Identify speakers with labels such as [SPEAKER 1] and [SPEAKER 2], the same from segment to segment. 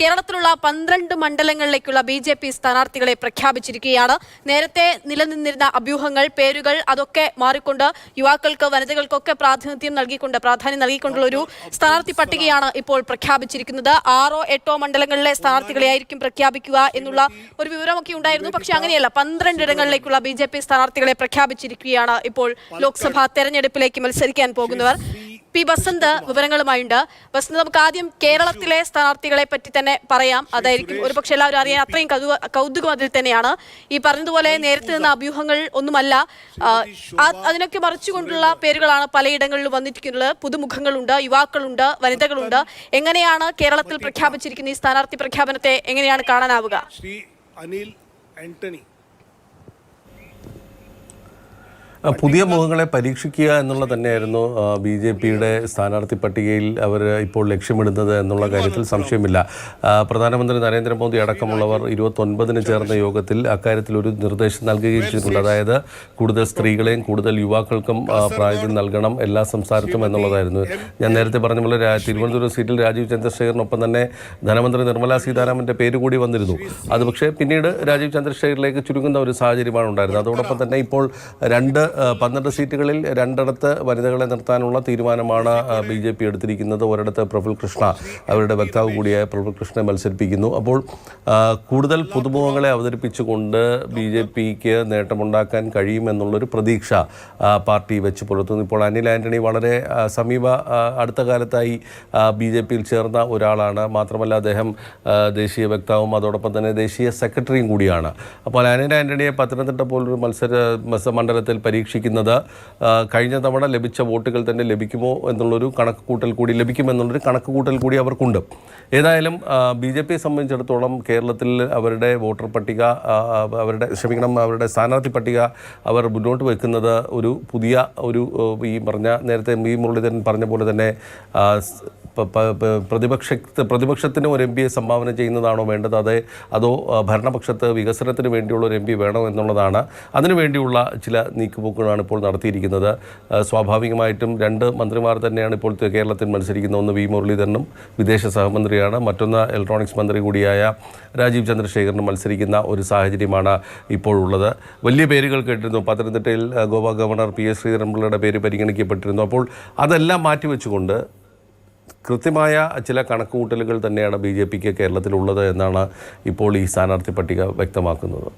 [SPEAKER 1] കേരളത്തിലുള്ള പന്ത്രണ്ട് മണ്ഡലങ്ങളിലേക്കുള്ള B J P സ്ഥാനാർത്ഥികളെ പ്രഖ്യാപിച്ചിരിക്കുകയാണ്. നേരത്തെ നിലനിന്നിരുന്ന അഭ്യൂഹങ്ങൾ പേരുകൾ അതൊക്കെ മാറിക്കൊണ്ട് യുവാക്കൾക്ക് വനിതകൾക്കൊക്കെ പ്രാതിനിധ്യം നൽകിക്കൊണ്ട് പ്രാധാന്യം നൽകിക്കൊണ്ടുള്ള ഒരു സ്ഥാനാർത്ഥി പട്ടികയാണ് ഇപ്പോൾ പ്രഖ്യാപിച്ചിരിക്കുന്നത്. ആറോ എട്ടോ മണ്ഡലങ്ങളിലെ സ്ഥാനാർത്ഥികളെയായിരിക്കും പ്രഖ്യാപിക്കുക എന്നുള്ള ഒരു വിവരമൊക്കെ ഉണ്ടായിരുന്നു. പക്ഷേ അങ്ങനെയല്ല. പന്ത്രണ്ട് ഇടങ്ങളിലേക്കുള്ള ബി ജെ പി സ്ഥാനാർത്ഥികളെ പ്രഖ്യാപിച്ചിരിക്കുകയാണ് ഇപ്പോൾ ലോക്സഭാ തെരഞ്ഞെടുപ്പിലേക്ക് മത്സരിക്കാൻ പോകുന്നവർ. പി ബസന്ത് വിവരങ്ങളുമായുണ്ട്. ബസന്ത് നമുക്ക് ആദ്യം കേരളത്തിലെ സ്ഥാനാർത്ഥികളെ പറ്റി തന്നെ പറയാം. അതായിരിക്കും ഒരുപക്ഷെ എല്ലാവരും അറിയാൻ അത്രയും കൗതുകം അതിൽ തന്നെയാണ്. ഈ പറഞ്ഞതുപോലെ നേരത്തെ നിന്ന അഭ്യൂഹങ്ങൾ ഒന്നുമല്ല. അതിനൊക്കെ മറിച്ചുകൊണ്ടുള്ള പേരുകളാണ് പലയിടങ്ങളിലും വന്നിരിക്കുന്നത്. പുതുമുഖങ്ങളുണ്ട് യുവാക്കളുണ്ട് വനിതകളുണ്ട്. എങ്ങനെയാണ് കേരളത്തിൽ പ്രഖ്യാപിച്ചിരിക്കുന്ന ഈ സ്ഥാനാർത്ഥി പ്രഖ്യാപനത്തെ എങ്ങനെയാണ് കാണാനാവുക?
[SPEAKER 2] ശ്രീ അനിൽ ആന്റണി
[SPEAKER 3] ആ, പുതിയ മുഖങ്ങളെ പരീക്ഷിക്കുക എന്നുള്ള തന്നെയായിരുന്നു ബി ജെ പിയുടെ സ്ഥാനാർത്ഥി പട്ടികയിൽ അവർ ഇപ്പോൾ ലക്ഷ്യമിടുന്നത് എന്നുള്ള കാര്യത്തിൽ സംശയമില്ല. പ്രധാനമന്ത്രി നരേന്ദ്രമോദി അടക്കമുള്ളവർ ഇരുപത്തൊൻപതിന് ചേർന്ന യോഗത്തിൽ അക്കാര്യത്തിൽ ഒരു നിർദ്ദേശം നൽകുകയും ചെയ്തിട്ടുണ്ട്. അതായത് കൂടുതൽ സ്ത്രീകളെയും കൂടുതൽ യുവാക്കൾക്കും പ്രാതിനിധ്യം നൽകണം എല്ലാ സംസ്ഥാനത്തും എന്നുള്ളതായിരുന്നു. ഞാൻ നേരത്തെ പറഞ്ഞ പോലെ തിരുവനന്തപുരം സീറ്റിൽ രാജീവ് ചന്ദ്രശേഖറിനൊപ്പം തന്നെ ധനമന്ത്രി നിർമ്മലാ സീതാരാമന്റെ പേര് കൂടി വന്നിരുന്നു. അത് പക്ഷേ പിന്നീട് രാജീവ് ചന്ദ്രശേഖറിലേക്ക് ചുരുങ്ങുന്ന ഒരു സാഹചര്യമാണ് ഉണ്ടായിരുന്നത്. അതോടൊപ്പം തന്നെ ഇപ്പോൾ രണ്ട് പന്ത്രണ്ട് സീറ്റുകളിൽ രണ്ടിടത്ത് വനിതകളെ നിർത്താനുള്ള തീരുമാനമാണ് ബി ജെ പി എടുത്തിരിക്കുന്നത്. ഒരിടത്ത് പ്രഫുൽ കൃഷ്ണ അവരുടെ വക്താവ് കൂടിയായ പ്രഫുൽ കൃഷ്ണനെ മത്സരിപ്പിക്കുന്നു. അപ്പോൾ കൂടുതൽ പുതുമുഖങ്ങളെ അവതരിപ്പിച്ചുകൊണ്ട് ബി ജെ പിക്ക് നേട്ടമുണ്ടാക്കാൻ കഴിയുമെന്നുള്ളൊരു പ്രതീക്ഷ പാർട്ടി വെച്ച് പുലർത്തുന്നു. ഇപ്പോൾ അനിൽ ആന്റണി വളരെ സമീപ അടുത്ത കാലത്തായി ബി ജെ പിയിൽ ചേർന്ന ഒരാളാണ്. മാത്രമല്ല അദ്ദേഹം ദേശീയ വക്താവും അതോടൊപ്പം തന്നെ ദേശീയ സെക്രട്ടറിയും കൂടിയാണ്. അപ്പോൾ അനിൽ ആന്റണിയെ പത്തനംതിട്ട പോലൊരു മത്സര മത്സ- മണ്ഡലത്തിൽ പരീക്ഷിക്കുന്നത് ആ, കഴിഞ്ഞ തവണ ലഭിച്ച വോട്ടുകൾ തന്നെ ലഭിക്കുമോ എന്നുള്ളൊരു കണക്ക് കൂട്ടൽ കൂടി ലഭിക്കുമെന്നുള്ളൊരു കണക്ക് കൂട്ടൽ കൂടി അവർക്കുണ്ട്. ഏതായാലും ബി ജെ പിയെ സംബന്ധിച്ചിടത്തോളം കേരളത്തിൽ അവരുടെ വോട്ടർ പട്ടിക അവരുടെ ക്ഷമിക്കണം അവരുടെ സ്ഥാനാർത്ഥി പട്ടിക അവർ മുന്നോട്ട് വെക്കുന്നത് ഒരു പുതിയ ഒരു ഈ പറഞ്ഞ നേരത്തെ വി മുരളീധരൻ പറഞ്ഞ പോലെ തന്നെ പ്രതിപക്ഷ പ്രതിപക്ഷത്തിന് ഒരു എം പിയെ സംഭാവന ചെയ്യുന്നതാണോ വേണ്ടത്? അതെ അതോ ഭരണപക്ഷത്ത് വികസനത്തിന് വേണ്ടിയുള്ള ഒരു എം പി വേണോ എന്നുള്ളതാണ് അതിനുവേണ്ടിയുള്ള ചില നീക്കുപോക്കുകളാണ് ഇപ്പോൾ നടത്തിയിരിക്കുന്നത്. സ്വാഭാവികമായിട്ടും രണ്ട് മന്ത്രിമാർ തന്നെയാണ് ഇപ്പോൾ കേരളത്തിൽ മത്സരിക്കുന്ന ഒന്ന് വി. മുരളീധരനും വിദേശ സഹമന്ത്രിയാണ്. മറ്റൊന്ന് ഇലക്ട്രോണിക്സ് മന്ത്രി കൂടിയായ രാജീവ് ചന്ദ്രശേഖരനും മത്സരിക്കുന്ന ഒരു സാഹചര്യമാണ് ഇപ്പോഴുള്ളത്. വലിയ പേരുകൾ കേട്ടിരുന്നു. പത്തനംതിട്ടയിൽ ഗോവ ഗവർണർ പി. എസ്. ശ്രീധരൻപിള്ളയുടെ പേര് പരിഗണിക്കപ്പെട്ടിരുന്നു. അപ്പോൾ അതെല്ലാം മാറ്റിവെച്ചുകൊണ്ട് കൃത്യമായ ചില കണക്കുകൂട്ടലുകൾ തന്നെയാണ് ബി ജെ പിക്ക് കേരളത്തിലുള്ളത് എന്നാണ് ഇപ്പോൾ ഈ സ്ഥാനാർത്ഥി പട്ടിക വ്യക്തമാക്കുന്നത്.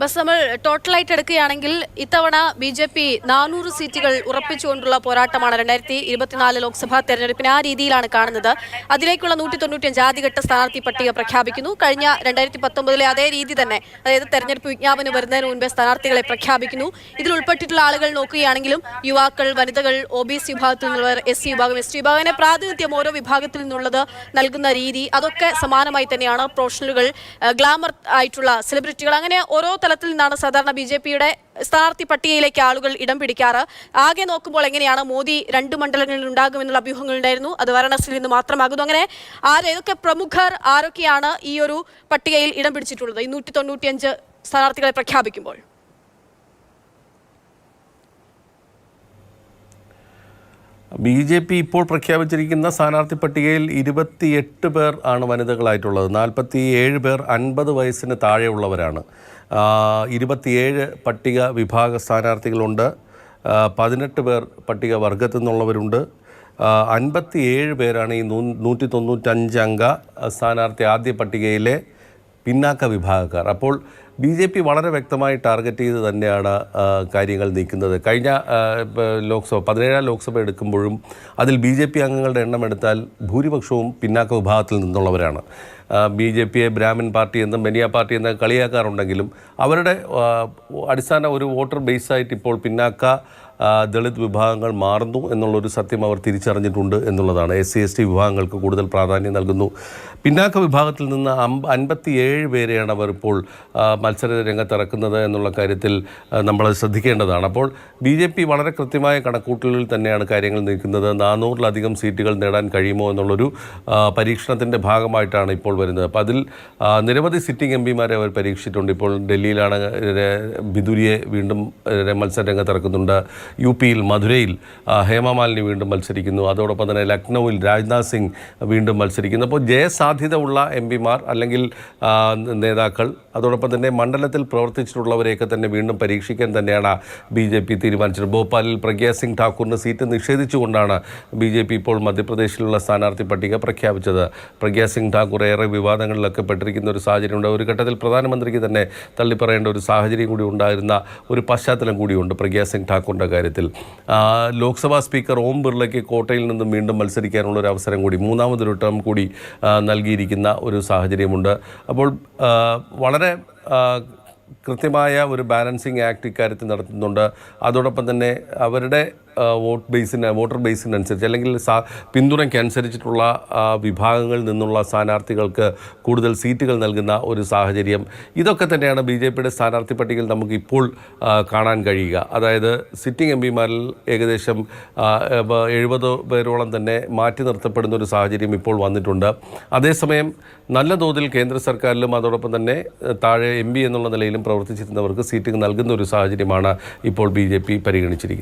[SPEAKER 1] ബസ് നമ്മൾ ടോട്ടലായിട്ട് എടുക്കുകയാണെങ്കിൽ ഇത്തവണ ബി ജെ പി നാനൂറ് സീറ്റുകൾ ഉറപ്പിച്ചുകൊണ്ടുള്ള പോരാട്ടമാണ് രണ്ടായിരത്തി ഇരുപത്തിനാല് ലോക്സഭാ തെരഞ്ഞെടുപ്പിന് ആ രീതിയിലാണ് കാണുന്നത്. അതിലേക്കുള്ള നൂറ്റി തൊണ്ണൂറ്റിയഞ്ച് ആദ്യഘട്ട സ്ഥാനാർത്ഥി പട്ടിക പ്രഖ്യാപിക്കുന്നു. കഴിഞ്ഞ രണ്ടായിരത്തി പത്തൊമ്പതിലെ അതേ രീതി തന്നെ അതായത് തെരഞ്ഞെടുപ്പ് വിജ്ഞാപനം വരുന്നതിന് മുൻപേ സ്ഥാനാർത്ഥികളെ പ്രഖ്യാപിക്കുന്നു. ഇതിൽ ഉൾപ്പെട്ടിട്ടുള്ള ആളുകൾ നോക്കുകയാണെങ്കിലും യുവാക്കൾ വനിതകൾ ഒ ബി സി വിഭാഗത്തിൽ നിന്നുള്ളവർ എസ് സി വിഭാഗം എസ് ടി വിഭാഗം പ്രാതിനിധ്യം ഓരോ വിഭാഗത്തിൽ നിന്നുള്ളത് നൽകുന്ന രീതി അതൊക്കെ സമാനമായി തന്നെയാണ്. പ്രൊഫഷണലുകൾ ഗ്ലാമർ ആയിട്ടുള്ള സെലിബ്രിറ്റികൾ അങ്ങനെ ഓരോ തലത്തിൽ നിന്നാണ് സാധാരണ ബി ജെ പിയുടെ സ്ഥാനാർത്ഥി പട്ടികയിലേക്ക് ആളുകൾ ഇടം പിടിക്കാറ്. ആകെ നോക്കുമ്പോൾ എങ്ങനെയാണ് മോദി രണ്ട് മണ്ഡലങ്ങളിൽ ഉണ്ടാകുമെന്നുള്ള അഭ്യൂഹങ്ങൾ ഉണ്ടായിരുന്നു. അത് വാരണാസിയിൽ നിന്ന് മാത്രമാകുന്നു. അങ്ങനെ ആരേതൊക്കെ പ്രമുഖർ ആരൊക്കെയാണ് ഈ ഒരു പട്ടികയിൽ ഇടം പിടിച്ചിട്ടുള്ളത്? ഈ നൂറ്റി തൊണ്ണൂറ്റിയഞ്ച് സ്ഥാനാർത്ഥികളെ പ്രഖ്യാപിക്കുമ്പോൾ.
[SPEAKER 3] ബി ജെ പി ഇപ്പോൾ പ്രഖ്യാപിച്ചിരിക്കുന്ന സ്ഥാനാർത്ഥി പട്ടികയിൽ ഇരുപത്തിയെട്ട് പേർ ആണ് വനിതകളായിട്ടുള്ളത്. നാൽപ്പത്തി ഏഴ് പേർ അൻപത് വയസ്സിന് താഴെയുള്ളവരാണ്. ഇരുപത്തിയേഴ് പട്ടിക വിഭാഗ സ്ഥാനാർത്ഥികളുണ്ട്. പതിനെട്ട് പേർ പട്ടിക വർഗത്തു നിന്നുള്ളവരുണ്ട്. അൻപത്തിയേഴ് പേരാണ് ഈ നൂറ്റി തൊണ്ണൂറ്റഞ്ച് അംഗ സ്ഥാനാർത്ഥി ആദ്യ പട്ടികയിലെ പിന്നാക്ക വിഭാഗക്കാർ. അപ്പോൾ ബി ജെ പി വളരെ വ്യക്തമായി ടാർഗറ്റ് ചെയ്ത് തന്നെയാണ് കാര്യങ്ങൾ നീക്കുന്നത്. കഴിഞ്ഞ ലോക്സഭ പതിനേഴാം ലോക്സഭ എടുക്കുമ്പോഴും അതിൽ ബി ജെ പി അംഗങ്ങളുടെ എണ്ണം എടുത്താൽ ഭൂരിപക്ഷവും പിന്നാക്ക വിഭാഗത്തിൽ നിന്നുള്ളവരാണ്. ബി ജെ പിയെ ബ്രാഹ്മിൻ പാർട്ടി എന്നും ബനിയ പാർട്ടി എന്നും കളിയാക്കാറുണ്ടെങ്കിലും അവരുടെ അടിസ്ഥാന ഒരു വോട്ടർ ബേസായിട്ട് ഇപ്പോൾ പിന്നാക്ക ദളിത് വിഭാഗങ്ങൾ മാറുന്നു എന്നുള്ളൊരു സത്യം അവർ തിരിച്ചറിഞ്ഞിട്ടുണ്ട് എന്നുള്ളതാണ്. എസ് സി എസ് ടി വിഭാഗങ്ങൾക്ക് കൂടുതൽ പ്രാധാന്യം നൽകുന്നു. പിന്നാക്ക വിഭാഗത്തിൽ നിന്ന് അമ്പ അൻപത്തിയേഴ് പേരെയാണ് അവർ ഇപ്പോൾ മത്സര രംഗത്തിറക്കുന്നത് എന്നുള്ള കാര്യത്തിൽ നമ്മളത് ശ്രദ്ധിക്കേണ്ടതാണ്. അപ്പോൾ ബി ജെ പി വളരെ കൃത്യമായ കണക്കൂട്ടലിൽ തന്നെയാണ് കാര്യങ്ങൾ നീക്കുന്നത് നാനൂറിലധികം സീറ്റുകൾ നേടാൻ കഴിയുമോ എന്നുള്ളൊരു പരീക്ഷണത്തിന്റെ ഭാഗമായിട്ടാണ് ഇപ്പോൾ വരുന്നത്. അപ്പോൾ അതിൽ നിരവധി സിറ്റിംഗ് എം പിമാരെ അവർ പരീക്ഷിച്ചിട്ടുണ്ട്. ഇപ്പോൾ ഡൽഹിയിലാണ് ബിദുരിയെ വീണ്ടും മത്സര രംഗത്തിറക്കുന്നുണ്ട്. യു പിയിൽ മധുരയിൽ ഹേമമാലിനി വീണ്ടും മത്സരിക്കുന്നു. അതോടൊപ്പം തന്നെ ലക്നൌവിൽ രാജ്നാഥ് സിംഗ് വീണ്ടും മത്സരിക്കുന്നു. അപ്പോൾ ജയസാധ്യത ഉള്ള എം പിമാർ അല്ലെങ്കിൽ നേതാക്കൾ അതോടൊപ്പം തന്നെ മണ്ഡലത്തിൽ പ്രവർത്തിച്ചിട്ടുള്ളവരെയൊക്കെ തന്നെ വീണ്ടും പരീക്ഷിക്കാൻ തന്നെയാണ് ബി ജെ പി തീരുമാനിച്ചത്. ഭോപ്പാലിൽ പ്രഗ്യാ സിംഗ് ഠാക്കൂറിന് സീറ്റ് നിഷേധിച്ചുകൊണ്ടാണ് ബി ജെ പി ഇപ്പോൾ മധ്യപ്രദേശിലുള്ള സ്ഥാനാർത്ഥി പട്ടിക പ്രഖ്യാപിച്ചത്. പ്രഗ്യാ സിംഗ് ഠാക്കൂർ ഏറെ വിവാദങ്ങളിലൊക്കെ പെട്ടിരിക്കുന്ന ഒരു സാഹചര്യമുണ്ട്. ഒരു ഘട്ടത്തിൽ പ്രധാനമന്ത്രിക്ക് തന്നെ തള്ളിപ്പറയേണ്ട ഒരു സാഹചര്യം കൂടി ഉണ്ടായിരുന്ന ഒരു പശ്ചാത്തലം കൂടിയുണ്ട് പ്രഗ്യാ സിംഗ് ഠാക്കൂറിന്റെ കാര്യത്തിൽ. ലോക്സഭാ സ്പീക്കർ ഓം ബിർളയ്ക്ക് കോട്ടയിൽ നിന്നും വീണ്ടും മത്സരിക്കാനുള്ള ഒരു അവസരം കൂടി മൂന്നാമതൊരു ടേം കൂടി നൽകിയിരിക്കുന്ന ഒരു സാഹചര്യമുണ്ട്. അപ്പോൾ വളരെ കൃത്യമായ ഒരു ബാലൻസിങ് ആക്ട് ഇക്കാര്യത്തിൽ നടത്തുന്നുണ്ട്. അതോടൊപ്പം തന്നെ അവരുടെ വോട്ട് ബേസിന് വോട്ടർ ബേസിനനുസരിച്ച് അല്ലെങ്കിൽ സാ പിന്തുണയ്ക്കനുസരിച്ചിട്ടുള്ള വിഭാഗങ്ങളിൽ നിന്നുള്ള സ്ഥാനാർത്ഥികൾക്ക് കൂടുതൽ സീറ്റുകൾ നൽകുന്ന ഒരു സാഹചര്യം. ഇതൊക്കെ തന്നെയാണ് ബി ജെ പിയുടെ സ്ഥാനാർത്ഥി പട്ടികയിൽ നമുക്ക് ഇപ്പോൾ കാണാൻ കഴിയുക. അതായത് സിറ്റിംഗ് എം പിമാരിൽ ഏകദേശം എഴുപത് പേരോളം തന്നെ മാറ്റി നിർത്തപ്പെടുന്ന ഒരു സാഹചര്യം ഇപ്പോൾ വന്നിട്ടുണ്ട്. അതേസമയം നല്ല തോതിൽ കേന്ദ്ര സർക്കാരിലും അതോടൊപ്പം തന്നെ താഴെ എം എന്നുള്ള നിലയിലും പ്രവർത്തിച്ചിരുന്നവർക്ക് സീറ്റ് നൽകുന്ന ഒരു സാഹചര്യമാണ് ഇപ്പോൾ ബി പരിഗണിച്ചിരിക്കുന്നത്.